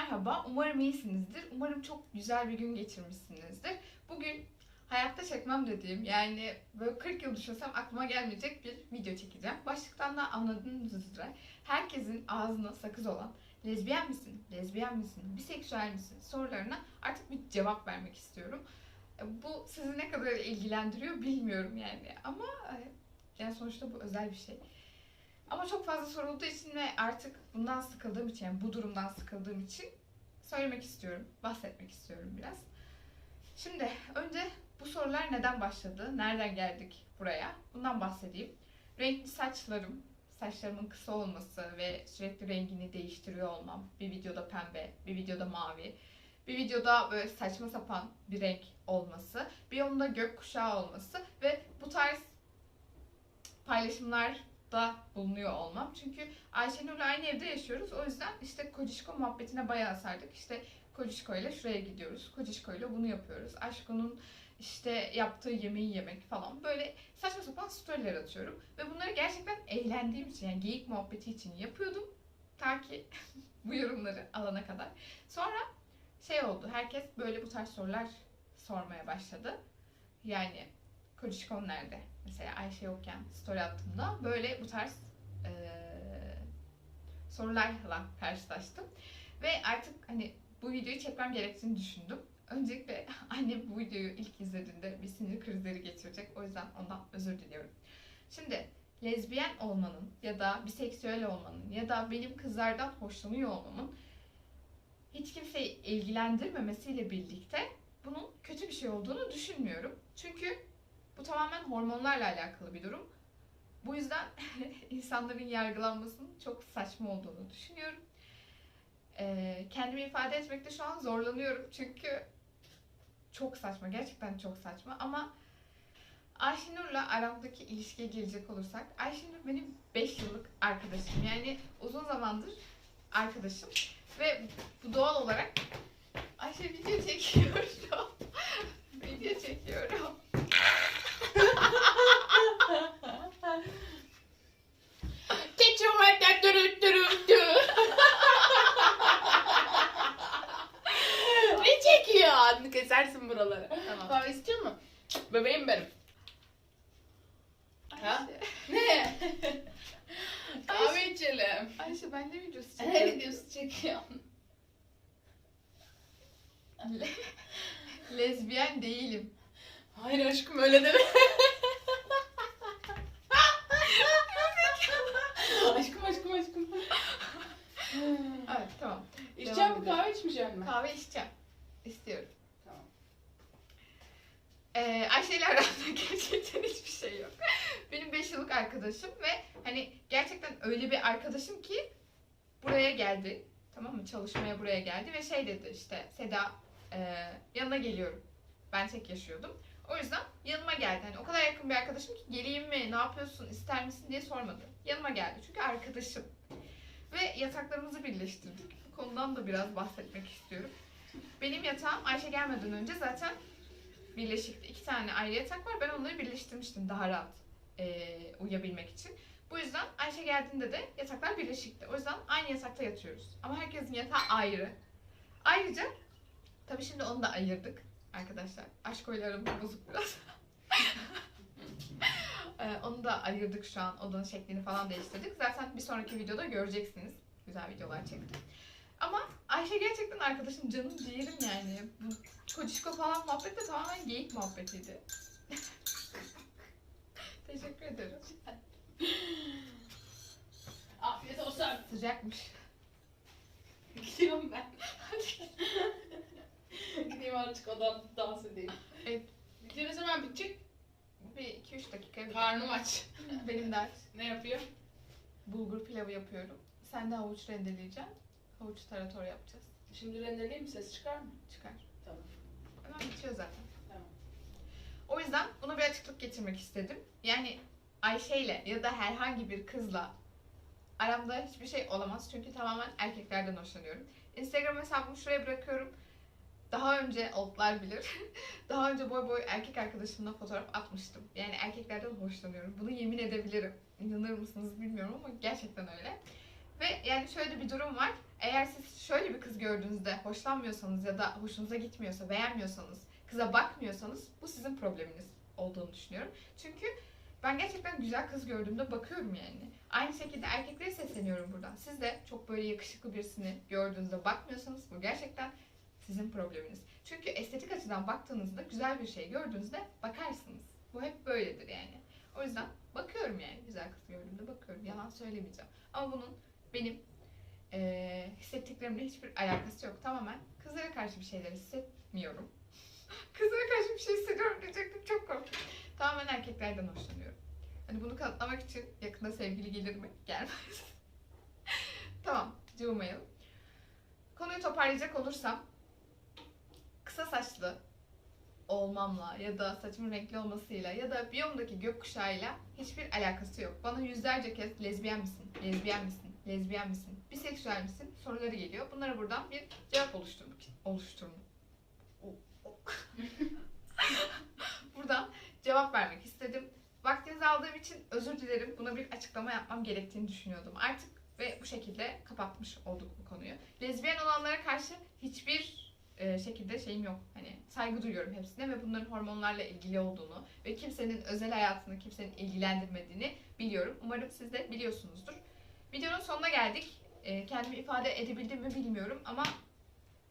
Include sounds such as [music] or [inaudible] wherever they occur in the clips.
merhaba. Umarım iyisinizdir. Umarım çok güzel bir gün geçirmişsinizdir. Bugün hayatta çekmem dediğim yani böyle 40 yıl düşünsem aklıma gelmeyecek bir video çekeceğim. Başlıktan da anladığınız üzere herkesin ağzına sakız olan lezbiyen misin, lezbiyen misin, biseksüel misin sorularına artık bir cevap vermek istiyorum. E, Bu sizi ne kadar ilgilendiriyor bilmiyorum yani ama e, yani sonuçta bu özel bir şey. Ama çok fazla sorulduğu için ve artık bundan sıkıldığım için, yani bu durumdan sıkıldığım için söylemek istiyorum, bahsetmek istiyorum biraz. Şimdi önce bu sorular neden başladı, nereden geldik buraya bundan bahsedeyim. Renkli saçlarım, saçlarımın kısa olması ve sürekli rengini değiştiriyor olmam. Bir videoda pembe, bir videoda mavi, bir videoda böyle saçma sapan bir renk olması, bir yolunda gökkuşağı olması ve bu tarz paylaşımlarda bulunuyor olmam. Çünkü Ayşenur'la aynı evde yaşıyoruz. O yüzden işte Kocişko muhabbetine bayağı sardık. İşte Kocişko ile şuraya gidiyoruz. Kocişko ile bunu yapıyoruz. Aşko'nun işte yaptığı yemeği yemek falan. Böyle saçma sapan storyler atıyorum. Ve bunları gerçekten eğlendiğim için yani geyik muhabbeti için yapıyordum. Ta ki [laughs] bu yorumları alana kadar. Sonra şey oldu. Herkes böyle bu tarz sorular sormaya başladı. Yani Kocişkom nerede? Mesela Ayşe yokken story attığımda böyle bu tarz eee, sorularla karşılaştım. Ve artık hani bu videoyu çekmem gerektiğini düşündüm. Öncelikle [laughs] annem bu videoyu ilk izlediğinde bir sinir krizleri geçirecek. O yüzden ondan özür diliyorum. Şimdi lezbiyen olmanın ya da biseksüel olmanın ya da benim kızlardan hoşlanıyor olmamın hiç kimseyi ilgilendirmemesiyle birlikte bunun kötü bir şey olduğunu düşünmüyorum. Çünkü bu tamamen hormonlarla alakalı bir durum. Bu yüzden [laughs] insanların yargılanmasının çok saçma olduğunu düşünüyorum. Ee, kendimi ifade etmekte şu an zorlanıyorum çünkü çok saçma, gerçekten çok saçma ama Ayşenur'la aramdaki ilişkiye gelecek olursak Ayşenur benim 5 yıllık arkadaşım. Yani uzun zamandır arkadaşım ve bu doğal olarak Ayşe video çekiyorum. [laughs] video çekiyorum. Kesersin buraları. Tamam. Kahve istiyor musun? Bebeğim benim. Ha? [laughs] Ayşe, Ne? Kahve içelim. Ayşe ben ne videosu Ne çekiyorum? videosu çekiyorsun? [laughs] Lezbiyen değilim. Hayır aşkım öyle deme. [laughs] aşkım aşkım aşkım. Evet tamam. İçeceğim mi kahve içmeyeceğim mi? Kahve içeceğim. İstiyorum. Ee, Ayşe ile aramda gerçekten hiçbir şey yok. Benim 5 yıllık arkadaşım ve hani gerçekten öyle bir arkadaşım ki buraya geldi. Tamam mı? Çalışmaya buraya geldi ve şey dedi işte Seda e, yanına geliyorum. Ben tek yaşıyordum. O yüzden yanıma geldi. Hani o kadar yakın bir arkadaşım ki geleyim mi, ne yapıyorsun, ister misin diye sormadı. Yanıma geldi çünkü arkadaşım. Ve yataklarımızı birleştirdik. Bu konudan da biraz bahsetmek istiyorum. Benim yatağım Ayşe gelmeden önce zaten birleşikti. İki tane ayrı yatak var. Ben onları birleştirmiştim daha rahat eee, uyuyabilmek için. Bu yüzden Ayşe geldiğinde de yataklar birleşikti. O yüzden aynı yatakta yatıyoruz. Ama herkesin yatağı ayrı. Ayrıca tabii şimdi onu da ayırdık arkadaşlar. Aşk oylarım bozuk biraz. Eee, [laughs] onu da ayırdık şu an. Odanın şeklini falan değiştirdik. Zaten bir sonraki videoda göreceksiniz. Güzel videolar çektim. Ama Ayşe gerçekten arkadaşım canım ciğerim yani. Bu Kocişko falan muhabbet de tamamen geyik muhabbetiydi. [laughs] Teşekkür ederim. Afiyet olsun. Sıcakmış. Gidiyorum ben. Gideyim artık odamda dans edeyim. Evet. Video ne zaman bitecek? Bir iki üç dakika. Karnım aç. Benim de aç. Ne yapıyor? Bulgur pilavı yapıyorum. Sen de havuç rendeleyeceksin. Havuç tarator yapacağız. Şimdi rendeleyeyim? Ses çıkar mı? Çıkar. Tamam. Hemen bitiyor zaten. Tamam. O yüzden buna bir açıklık getirmek istedim. Yani Ayşe'yle ya da herhangi bir kızla aramda hiçbir şey olamaz. Çünkü tamamen erkeklerden hoşlanıyorum. Instagram hesabımı şuraya bırakıyorum. Daha önce oldlar bilir. [laughs] Daha önce boy boy erkek arkadaşımla fotoğraf atmıştım. Yani erkeklerden hoşlanıyorum. Bunu yemin edebilirim. İnanır mısınız bilmiyorum ama gerçekten öyle. Ve yani şöyle bir durum var. Eğer siz şöyle bir kız gördüğünüzde hoşlanmıyorsanız ya da hoşunuza gitmiyorsa, beğenmiyorsanız, kıza bakmıyorsanız bu sizin probleminiz olduğunu düşünüyorum. Çünkü ben gerçekten güzel kız gördüğümde bakıyorum yani. Aynı şekilde erkeklere sesleniyorum buradan. Siz de çok böyle yakışıklı birisini gördüğünüzde bakmıyorsanız bu gerçekten sizin probleminiz. Çünkü estetik açıdan baktığınızda güzel bir şey gördüğünüzde bakarsınız. Bu hep böyledir yani. O yüzden bakıyorum yani güzel kız gördüğümde bakıyorum. Yalan söylemeyeceğim. Ama bunun benim eee hissettiklerimle hiçbir alakası yok. Tamamen kızlara karşı bir şeyler hissetmiyorum. [laughs] kızlara karşı bir şey hissediyorum diyecektim. Çok korktum. Tamamen erkeklerden hoşlanıyorum. Hani bunu kanıtlamak için yakında sevgili gelir mi? Gelmez. [laughs] tamam. Cıvımayalım. Konuyu toparlayacak olursam kısa saçlı olmamla ya da saçımın renkli olmasıyla ya da biyomdaki gökkuşağıyla hiçbir alakası yok. Bana yüzlerce kez lezbiyen misin, lezbiyen misin, lezbiyen misin, biseksüel misin soruları geliyor. Bunlara buradan bir cevap oluşturmak oluşturmak. [laughs] buradan cevap vermek istedim. Vaktinizi aldığım için özür dilerim. Buna bir açıklama yapmam gerektiğini düşünüyordum. Artık ve bu şekilde kapatmış olduk bu konuyu. Lezbiyen olanlara karşı hiçbir e, şekilde şeyim yok. Hani saygı duyuyorum hepsine ve bunların hormonlarla ilgili olduğunu ve kimsenin özel hayatını kimsenin ilgilendirmediğini biliyorum. Umarım siz de biliyorsunuzdur. Videonun sonuna geldik. E, kendimi ifade edebildim mi bilmiyorum ama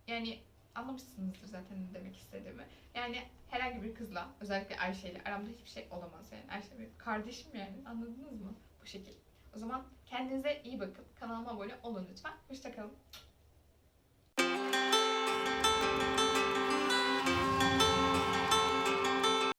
yani anlamışsınızdır zaten ne demek istediğimi. Yani herhangi bir kızla, özellikle Ayşe ile aramda hiçbir şey olamaz yani. Ayşe benim kardeşim yani anladınız mı? Bu şekilde. O zaman kendinize iyi bakın. Kanalıma abone olun lütfen. Hoşçakalın.